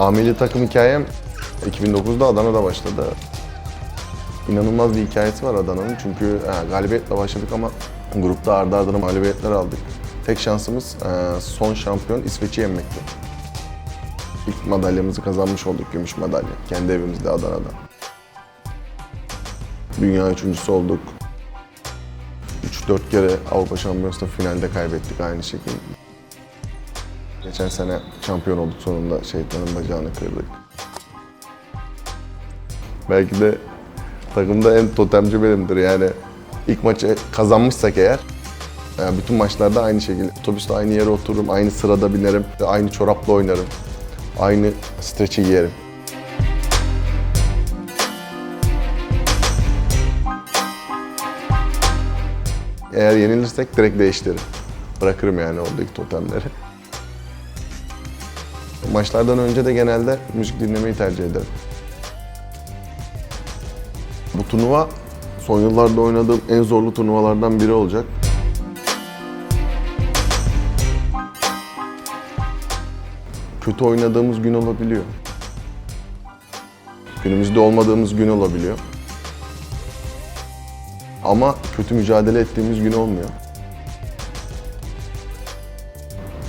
Ameli takım hikayem 2009'da Adana'da başladı. İnanılmaz bir hikayesi var Adana'nın çünkü e, galibiyetle başladık ama grupta ardı ardına mağlubiyetler aldık. Tek şansımız e, son şampiyon İsveç'i yenmekti. İlk madalyamızı kazanmış olduk, gümüş madalya. Kendi evimizde Adana'da. Dünya üçüncüsü olduk. 3-4 kere Avrupa Şampiyonası'nda finalde kaybettik aynı şekilde. Geçen sene şampiyon olduk sonunda şeytanın bacağını kırdık. Belki de takımda en totemci benimdir yani. ilk maçı kazanmışsak eğer yani bütün maçlarda aynı şekilde otobüste aynı yere otururum, aynı sırada binerim, aynı çorapla oynarım, aynı streçi giyerim. Eğer yenilirsek direkt değiştiririm. Bırakırım yani oradaki totemleri. Maçlardan önce de genelde müzik dinlemeyi tercih ederim. Bu turnuva son yıllarda oynadığım en zorlu turnuvalardan biri olacak. Kötü oynadığımız gün olabiliyor. Günümüzde olmadığımız gün olabiliyor. Ama kötü mücadele ettiğimiz gün olmuyor.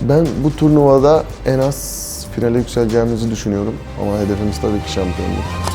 Ben bu turnuvada en az finale yükseleceğimizi düşünüyorum ama hedefimiz tabii ki şampiyonluk.